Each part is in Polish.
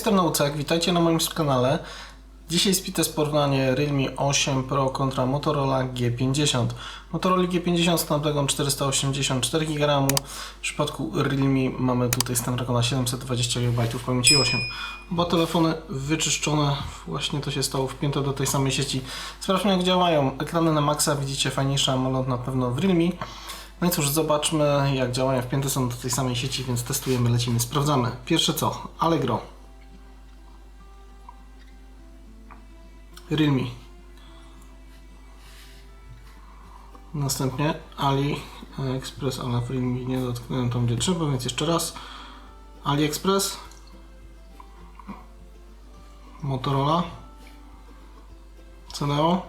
Jestem Naucek, witajcie na moim kanale. Dzisiaj spite porównanie Realme 8 Pro kontra Motorola G50. Motorola G50 Snapdragon 484 GB. W przypadku Realme mamy tutaj Snapdragon 720 GB pamięci 8. Oba telefony wyczyszczone, właśnie to się stało wpięte do tej samej sieci. Sprawdźmy jak działają. Ekrany na maksa, widzicie fajniejszy AMOLED na pewno w Realme. No i cóż, zobaczmy jak działają. Wpięte są do tej samej sieci, więc testujemy, lecimy, sprawdzamy. Pierwsze co? Allegro. Realme. Następnie AliExpress, ale w Realme nie dotknąłem tam gdzie trzeba, więc jeszcze raz. AliExpress. Motorola. Ceneo.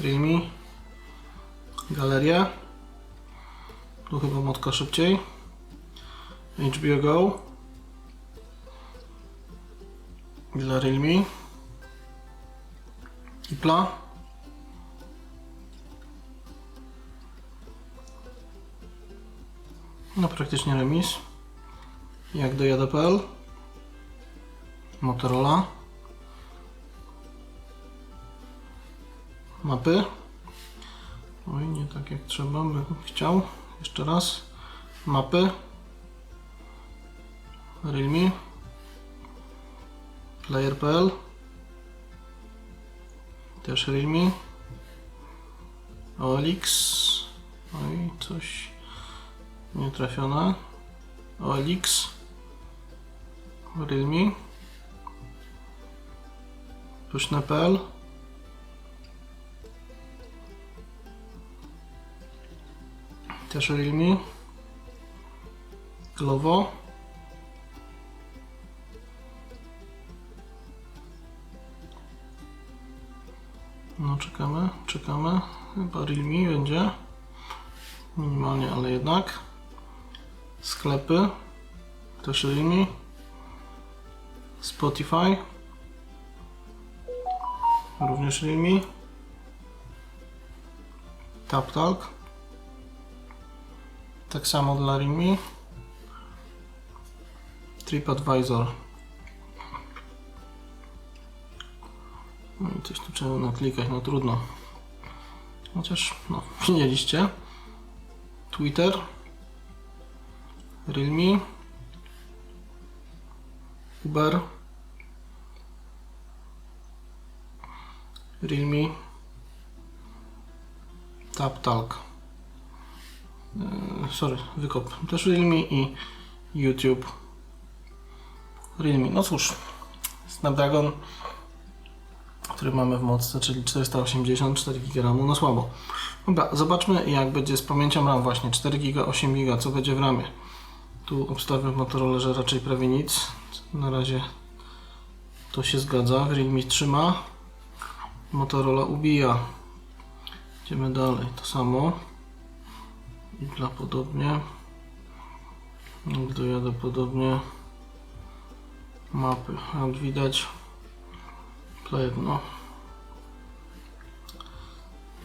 Realme. Galeria. Tu chyba motka szybciej. HBO Go. Dla Realme. Ipla. No praktycznie remis. Jak dojadę.pl. Motorola. Mapy. Oj, nie tak jak trzeba, bym chciał. Jeszcze raz. Mapy. Realme. Player.pl Też Realme. OLX. Oj, coś nietrafione. OLX. Realme. Pushne.pl Też Realme. Glovo. No czekamy, czekamy. Chyba Realme będzie. Minimalnie, ale jednak. Sklepy. Też Realme. Spotify. Również Realme. TapTalk. Tak samo dla Realme. TripAdvisor. No coś tu trzeba naklikać, no trudno. Chociaż, no, widzieliście. Twitter. Realme. Uber. Realme. TapTalk. Eee, sorry, wykop. Też Realme i YouTube. Realme. No cóż, Snapdragon który mamy w mocce, czyli 484 GB, no słabo. Dobra, zobaczmy jak będzie z pamięcią RAM właśnie, 4 GB, 8 GB, co będzie w ramie. Tu obstawiam w że raczej prawie nic. Na razie to się zgadza, Realme trzyma, Motorola ubija. Idziemy dalej, to samo. I dla podobnie. Dojadę podobnie. Mapy, jak widać player, no.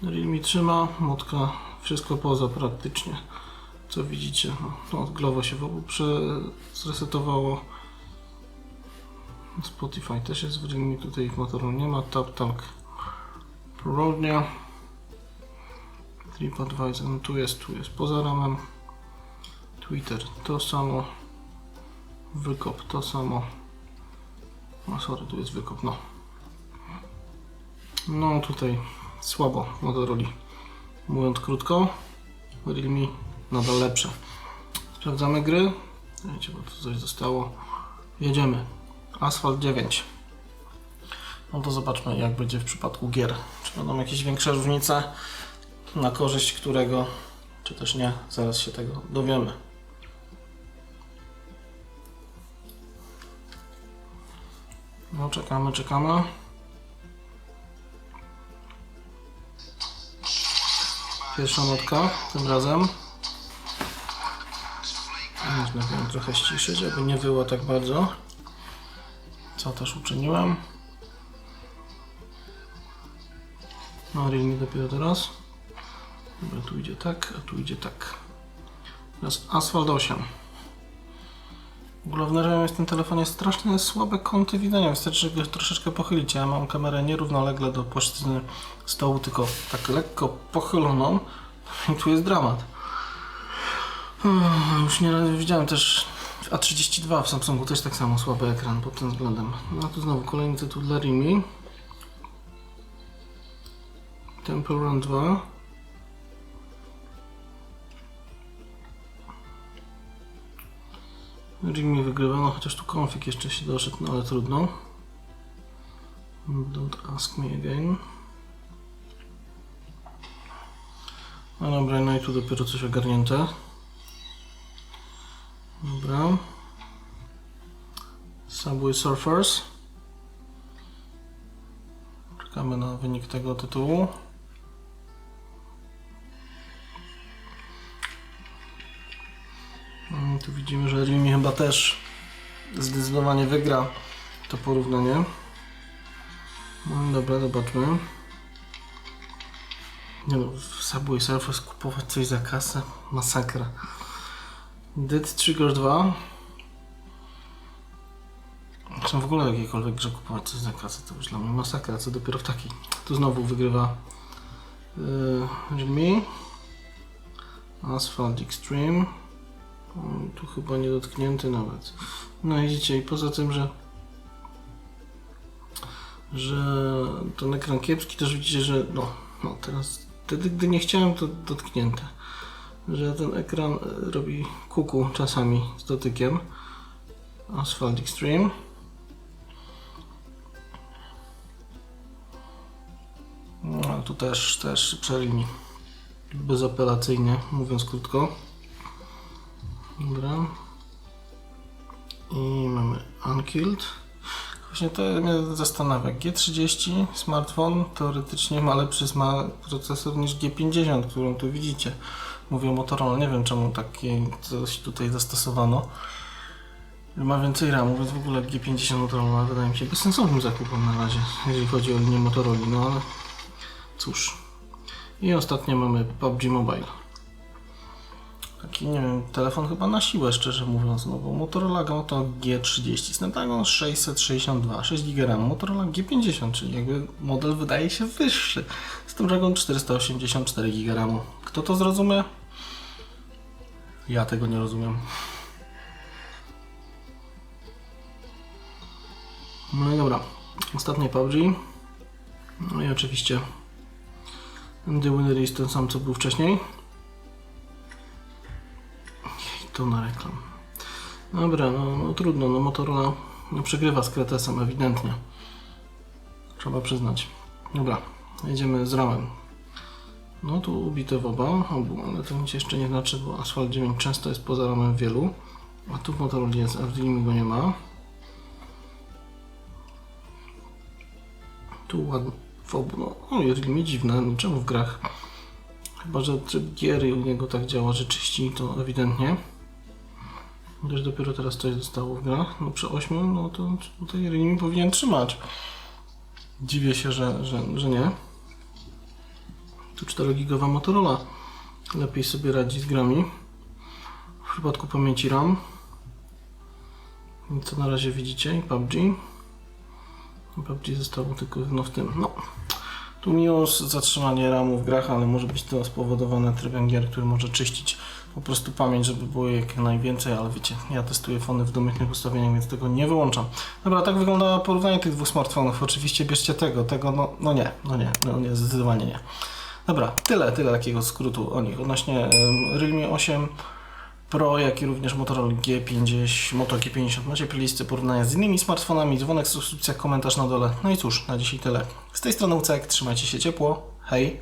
Realme trzyma, motka, wszystko poza praktycznie. Co widzicie, no, no Glovo się w ogóle zresetowało. Spotify też jest w Realme, tutaj w Motorola nie ma. TapTalk Prorodnia. TripAdvisor, no tu jest, tu jest poza ramem. Twitter to samo. Wykop to samo. No sorry, tu jest wykop, no. No tutaj słabo Motorola. Mówiąc krótko, Realme nadal lepsze. Sprawdzamy gry. Wiecie, bo tu coś zostało. Jedziemy. Asphalt 9. No to zobaczmy jak będzie w przypadku gier. Czy będą jakieś większe różnice na korzyść którego, czy też nie. Zaraz się tego dowiemy. No czekamy, czekamy. Pierwsza notka tym razem. Można ją trochę ściszyć, aby nie wyło tak bardzo. Co też uczyniłem. No, Realme dopiero teraz. Dobra, tu idzie tak, a tu idzie tak. Teraz Asphalt 8. W ogóle w tym telefonie strasznie słabe kąty widzenia. Wystarczy, że go troszeczkę pochylicie. Ja mam kamerę nierównolegle do płaszczyzny stołu, tylko tak lekko pochyloną. I tu jest dramat. Uff, Już nieraz widziałem też w A32 w Samsungu też tak samo słaby ekran pod tym względem. No tu znowu kolejny tytuł dla Rimi. Temple Run 2. Rimi wygrywa, no chociaż tu konfig jeszcze się doszedł, no ale trudno. Don't ask me again. No dobra, no i tu dopiero coś ogarnięte. Dobra. Subway Surfers. Czekamy na wynik tego tytułu. Tu widzimy, że Rimi chyba też zdecydowanie wygra to porównanie. No dobra, zobaczmy. Nie no, w Subway Surfers kupować coś za kasę? Masakra. Dead Trigger 2. Zresztą w ogóle jakiejkolwiek grze kupować coś za kasę to już dla mnie masakra, co dopiero w takiej. Tu znowu wygrywa yy, Rimi. Asphalt Extreme. Tu chyba nie dotknięty nawet. No widzicie, i poza tym, że że ten ekran kiepski, też widzicie, że no, no teraz wtedy, gdy nie chciałem, to dotknięte. Że ten ekran e, robi kuku czasami z dotykiem. Asphalt Extreme. No, tu też, też przerwij bezapelacyjnie, mówiąc krótko. Dobra. I mamy Unkilled. Właśnie to mnie zastanawia. G30 smartfon teoretycznie ma lepszy procesor niż G50, którą tu widzicie. Mówię Motorola. Nie wiem czemu takie coś tutaj zastosowano. Ma więcej RAMu, więc w ogóle G50 Motorola wydaje mi się bezsensownym zakupem na razie, jeżeli chodzi o linię Motorola. No ale cóż. I ostatnio mamy PUBG Mobile. Taki, nie wiem, telefon chyba na siłę, szczerze mówiąc, no bo Motorola Moto G30, Snapdragon 662, 6 GB RAM, Motorola G50, czyli jakby model wydaje się wyższy, Snapdragon 484 GB RAM. Kto to zrozumie? Ja tego nie rozumiem. No i dobra, ostatnie PUBG. No i oczywiście The Winner jest ten sam, co był wcześniej. To na reklam. Dobra, no, no trudno, no Motorola no, przegrywa z Kretesem ewidentnie. Trzeba przyznać. Dobra, jedziemy z ramem. No tu ubite w oba, obu, ale to nic jeszcze nie znaczy, bo Asphalt 9 często jest poza ramem wielu. A tu w Motorola jest, a w Dreamie go nie ma. Tu ładnie w obu, no Realme dziwne, no czemu w grach? Chyba, że tryb giery u niego tak działa, że czyści to ewidentnie. Też dopiero teraz coś zostało w grach. No przy 8, no to tutaj Realme powinien trzymać. Dziwię się, że, że, że nie. Tu 4-gigowa Motorola lepiej sobie radzi z grami. W przypadku pamięci RAM. Co na razie widzicie? I PUBG. PUBG zostało tylko no w tym. No. Tu minus zatrzymanie RAMu w grach, ale może być to spowodowane trybem gier, który może czyścić po prostu pamięć, żeby było jak najwięcej, ale wiecie, ja testuję fony w domyślnych ustawieniach, więc tego nie wyłączam. Dobra, tak wygląda porównanie tych dwóch smartfonów. Oczywiście bierzcie tego, tego, no, no nie, no nie, no nie, zdecydowanie nie. Dobra, tyle, tyle takiego skrótu o nich. Odnośnie Realme 8 Pro, jak i również Motorola G50, Moto G50. Macie playlisty porównania z innymi smartfonami, dzwonek, subskrypcja, komentarz na dole. No i cóż, na dzisiaj tyle. Z tej strony Ucek, trzymajcie się ciepło, hej!